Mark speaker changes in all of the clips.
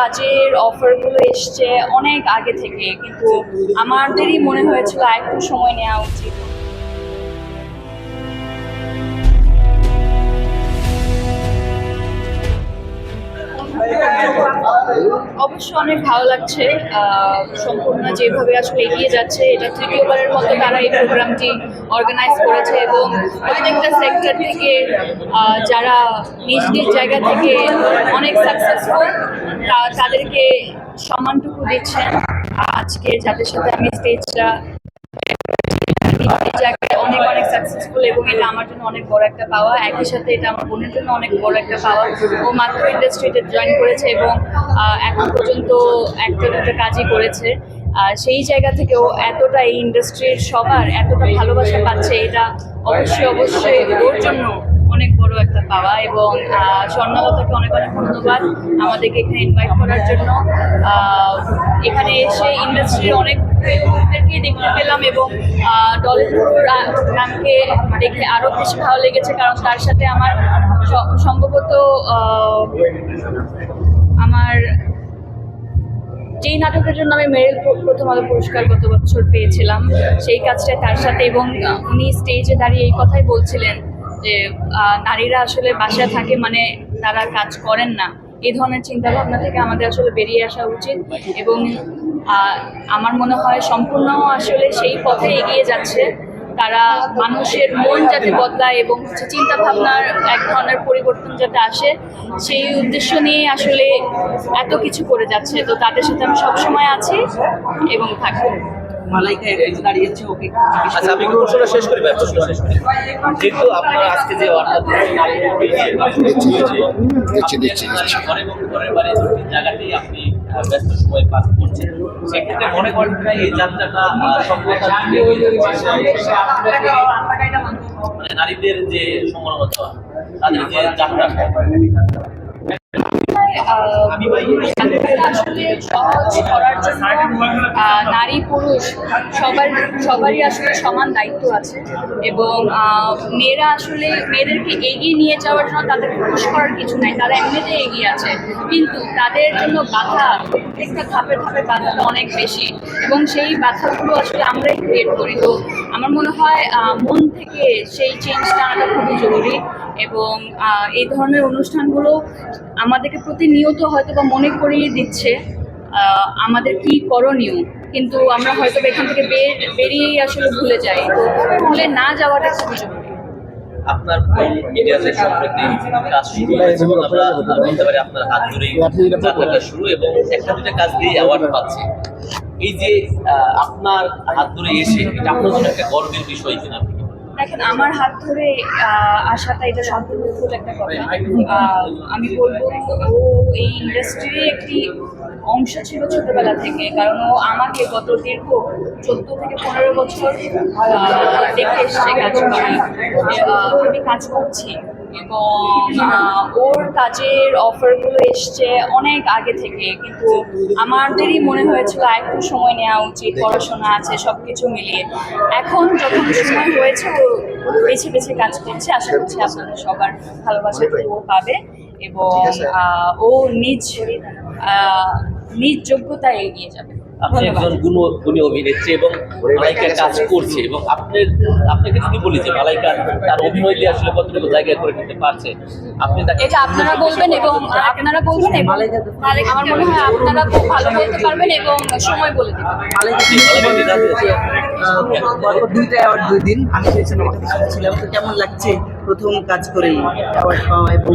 Speaker 1: কাজের অফারগুলো এসছে অনেক আগে থেকে, কিন্তু আমাদেরই মনে হয়েছিল একটু সময় নেওয়া উচিত। অবশ্য অনেক ভালো লাগছে সম্পূর্ণ যেভাবে আসলে এগিয়ে যাচ্ছে, এটা তৃতীয়বারের মতো তারা এই প্রোগ্রামটি অর্গানাইজ করেছে এবং প্রত্যেকটা সেক্টর থেকে যারা নিজ নিজ জায়গা থেকে অনেক সাকসেসফুল তাদেরকে সম্মানটুকু দিচ্ছেন। আজকে যাদের সাথে আমি স্টেজটা অনেক অনেক সাকসেসফুল এবং এটা আমার জন্য অনেক বড় একটা পাওয়া। একই সাথে এটা আমার বোনের জন্য অনেক বড় একটা পাওয়া। ও মাত্র ইন্ডাস্ট্রিতে জয়েন করেছে এবং এখন পর্যন্ত একটা দুটো কাজই করেছে। সেই জায়গা থেকেও এতটা এই ইন্ডাস্ট্রির সবার এতটা ভালোবাসা পাচ্ছে, এটা অবশ্যই অবশ্যই ওর জন্য অনেক বড় একটা পাওয়া এবং স্বর্ণলতাকে অনেক অনেক ধন্যবাদ আমাদেরকে এখানে ইনভাইট করার জন্য। এখানে এসে ইন্ডাস্ট্রির অনেক দেখতে পেলাম এবং ডলিউড ম্যামকে দেখে আরও বেশি ভালো লেগেছে কারণ তার সাথে আমার সম্ভবত আমার যেই নাটকের জন্য আমি মেরিল প্র- প্রথম আলো পুরস্কার গত বছর পেয়েছিলাম, সেই কাজটাই তার সাথে এবং উনি স্টেজে দাঁড়িয়ে এই কথাই বলছিলেন যে নারীরা আসলে বাসায় থাকে মানে তারা কাজ করেন না। এই ধরনের চিন্তা ভাবনা থেকে আমাদের আসলে বেরিয়ে আসা উচিত এবং আমার মনে হয় সম্পূর্ণ আসলে সেই পথে এগিয়ে যাচ্ছে। তারা মানুষের মন যাতে বদলায় এবং হচ্ছে চিন্তা ভাবনার এক ধরনের পরিবর্তন যাতে আসে, সেই উদ্দেশ্য নিয়ে আসলে এত কিছু করে যাচ্ছে। তো তাদের সাথে আমি সবসময় আছি এবং থাকব।
Speaker 2: মালাইকা এখানে দাঁড়িয়েছে ওকে
Speaker 3: আচ্ছা আমি একটু প্রশ্নটা শেষ করি ভাই প্রশ্নটা শেষ করি যেহেতু আপনারা আজকে যে অর্থাৎ
Speaker 4: দিচ্ছি, দিচ্ছি, দিচ্ছি।
Speaker 3: ঘরের বাড়ি জায়গাতেই আপনি ব্যস্ত সময় পাস করছেন। সেক্ষেত্রে মনে করেন না এই যাত্রাটা সফলতা মানে নারীদের যে সমানতা তাদের যে যাত্রা
Speaker 1: আসলে সহজ করার জন্য নারী পুরুষ সবার সবারই আসলে সমান দায়িত্ব আছে। এবং মেয়েরা আসলে মেয়েদেরকে এগিয়ে নিয়ে যাওয়ার জন্য তাদের পুরুষ করার কিছু নাই, তারা এমনিতে এগিয়ে আছে। কিন্তু তাদের জন্য বাধা প্রত্যেকটা ধাপে ধাপে বাধাটা অনেক বেশি। এবং সেই বাধাগুলো আসলে আমরাই ক্রিয়েট করি। তো আমার মনে হয় আহ, মন থেকে সেই চেঞ্জটা আনাটা খুবই জরুরি এবং এই ধরনের অনুষ্ঠানগুলো আমাদেরকে প্রতিনিয়ত হয়তো বা মনে করিয়ে দিচ্ছে আমাদের কি করণীয় কিন্তু আমরা হয়তো বা এখান থেকে বের বেরিয়েই আসলে ভুলে যাই। তো ভুলে না যাওয়াটা খুবই জরুরি।
Speaker 3: আপনার মিডিয়াতে সম্প্রতি কাজ শুরু হয়েছে? এবং আমরা বলতে পারি আপনার হাত ধরেই যাত্রাটা শুরু এবং একটা দুটা কাজ দিয়ে অ্যাওয়ার্ড পাচ্ছে। এই যে আপনার হাত ধরে এসে, এটা আপনার জন্য একটা গর্বের বিষয় কিনা?
Speaker 1: দেখেন, আমার হাত ধরে আসাটা এটা সম্পূর্ণ ভুল একটা কথা। আমি বলব, ও এই ইন্ডাস্ট্রির একটি অংশ ছিল ছোটবেলা থেকে, কারণ ও আমাকে গত দীর্ঘ চোদ্দ থেকে পনেরো বছর দেখে এসছে কাজ করা আমি কাজ করছি। এবং ওর কাজের অফারগুলো এসছে অনেক আগে থেকে কিন্তু আমাদেরই মনে হয়েছিল একটু সময় নেওয়া উচিত পড়াশোনা আছে সব কিছু মিলিয়ে। এখন যখন সময় হয়েছে ও বেছে বেছে কাজ করছে আশা করছি আপনাদের সবার ভালোবাসা ও পাবে এবং ও নিজ আহ, নিজ যোগ্যতায় এগিয়ে যাবে।
Speaker 3: আপনি একজন গুণ গুণী অভিনেত্রী এবং মালাইকা কাজ করছে। এবং আপনার আপনাকে যদি বলি যে মালাইকা তার অভিনয় দিয়ে আসলে কতটুকু জায়গা করে নিতে পারছে আপনি তাকে
Speaker 1: এটা আপনারা বলবেন এবং আপনারা বলবেন এবং আমার মনে হয় আপনারা খুব ভালো বলতে পারবেন এবং সময় বলে দেবেন।
Speaker 3: আপনি
Speaker 2: দুইটা অ্যাওয়ার্ড দুই দিন আমি শুনেছিলাম তো কেমন লাগছে প্রথম কাজ করেই? অ্যাওয়ার্ড পাওয়া এবং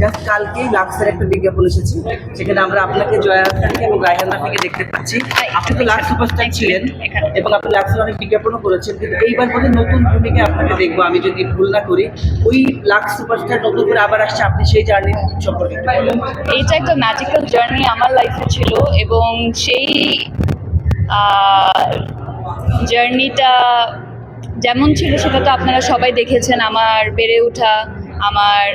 Speaker 2: জাস্ট কালকেই লাক্সের একটা বিজ্ঞাপন এসেছে, সেখানে আমরা আপনাকে জয়া আখতারকে এবং রায়হান রাফিকে দেখতে পাচ্ছি আপনি তো লাক্স সুপারস্টার ছিলেন এবং আপনি লাক্সের অনেক বিজ্ঞাপনও করেছেন, কিন্তু এইবার বোধ নতুন ভূমিকা আপনাকে দেখব, আমি যদি ভুল না করি ওই লাক্স সুপারস্টার নতুন করে আবার আসছে, আপনি সেই জার্নি সম্পর্কে।
Speaker 1: এইটা একটা ম্যাজিক্যাল জার্নি আমার লাইফে ছিল এবং সেই জার্নিটা যেমন ছিল সেটা তো আপনারা সবাই দেখেছেন, আমার বেড়ে ওঠা, আমার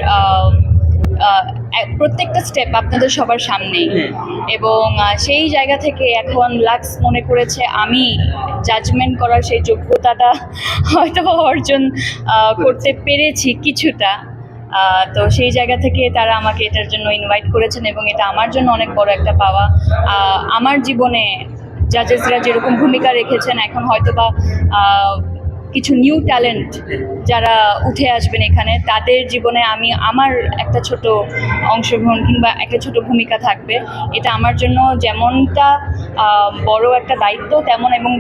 Speaker 1: প্রত্যেকটা স্টেপ আপনাদের সবার সামনেই।
Speaker 2: হ্যাঁ।
Speaker 1: এবং সেই জায়গা থেকে এখন লাক্স মনে করেছে আমি জাজমেন্ট করার সেই যোগ্যতাটা হয়তো অর্জন করতে পেরেছি কিছুটা। তো সেই জায়গা থেকে তারা আমাকে এটার জন্য ইনভাইট করেছেন এবং এটা আমার জন্য অনেক বড় একটা পাওয়া। আমার জীবনে জাজেসরা যেরকম ভূমিকা রেখেছেন এখন হয়তো বা কিছু নিউ ট্যালেন্ট যারা উঠে আসবেন এখানে, তাদের জীবনে আমি আমার একটা ছোট অংশগ্রহণ কিংবা একটা ছোট ভূমিকা থাকবে। এটা আমার জন্য যেমনটা বড় একটা দায়িত্ব, তেমন এবং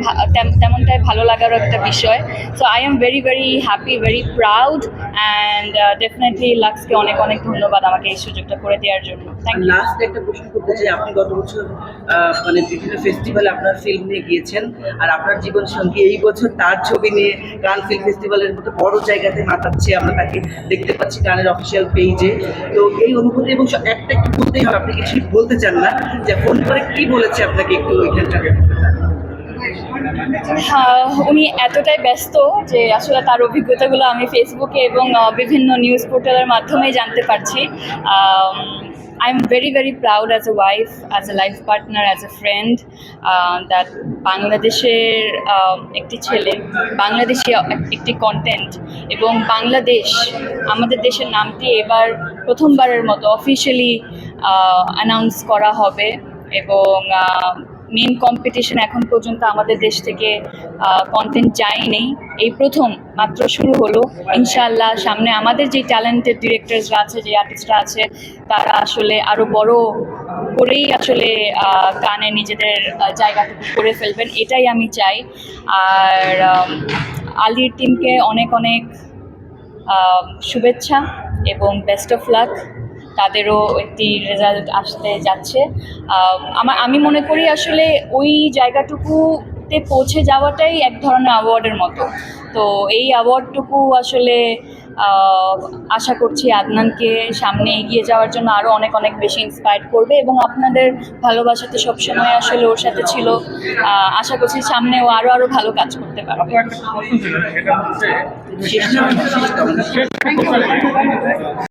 Speaker 1: তেমনটাই ভালো লাগারও একটা বিষয়। So I am very very happy very proud and definitely লাক্সকে অনেক অনেক ধন্যবাদ আমাকে এই সুযোগটা করে দেওয়ার জন্য। থ্যাংক ইউ
Speaker 2: লাস্ট একটা প্রশ্ন করতে চাই, আপনি গত বছর মানে বিভিন্ন ফেস্টিভ্যালে আপনার ফিল্ম নিয়ে গিয়েছেন, আর আপনার জীবন সঙ্গী এই বছর তার ছবি নিয়ে গান ফিল্ম ফেস্টিভ্যালের মতো বড় জায়গাতে মাতাচ্ছে, আমরা তাকে দেখতে পাচ্ছি গানের অফিসিয়াল পেজে তো এই অনুভূতি এবং একটা একটু বলতেই হবে, আপনি কিছু বলতে চান না, যে ফোন করে কি বলেছে আপনাকে একটু ওইখানটা
Speaker 1: উনি এতটাই ব্যস্ত যে আসলে তার অভিজ্ঞতাগুলো আমি ফেসবুকে এবং বিভিন্ন নিউজ পোর্টালের মাধ্যমেই জানতে পারছি। I am very very proud as a wife as a life partner as a friend that বাংলাদেশের একটি ছেলে, বাংলাদেশি একটি কন্টেন্ট এবং বাংলাদেশ, আমাদের দেশের নামটি এবার প্রথমবারের মতো অফিসিয়ালি অ্যানাউন্স করা হবে এবং মেন কম্পিটিশন এখন পর্যন্ত আমাদের দেশ থেকে কন্টেন্ট যায়নি। এই প্রথম মাত্র শুরু হলো। ইনশাআল্লাহ সামনে আমাদের যে ট্যালেন্টেড ডিরেক্টরসরা আছে, যে আর্টিস্টরা আছে, তারা আসলে আরও বড় করেই আসলে গানে নিজেদের জায়গাটুকু করে ফেলবেন, এটাই আমি চাই। আর আলির টিমকে অনেক অনেক শুভেচ্ছা এবং বেস্ট অফ লাক তাদেরও একটি রেজাল্ট আসতে যাচ্ছে। আমার আমি মনে করি আসলে ওই জায়গাটুকুতে পৌঁছে যাওয়াটাই এক ধরনের অ্যাওয়ার্ডের মতো। তো এই অ্যাওয়ার্ডটুকু আসলে আশা করছি আদনানকে সামনে এগিয়ে যাওয়ার জন্য আরও অনেক অনেক বেশি ইন্সপায়ার করবে এবং আপনাদের ভালোবাসা তো সবসময় আসলে ওর সাথে ছিল। আশা করছি সামনে ও আরও আরও ভালো কাজ করতে পারবে।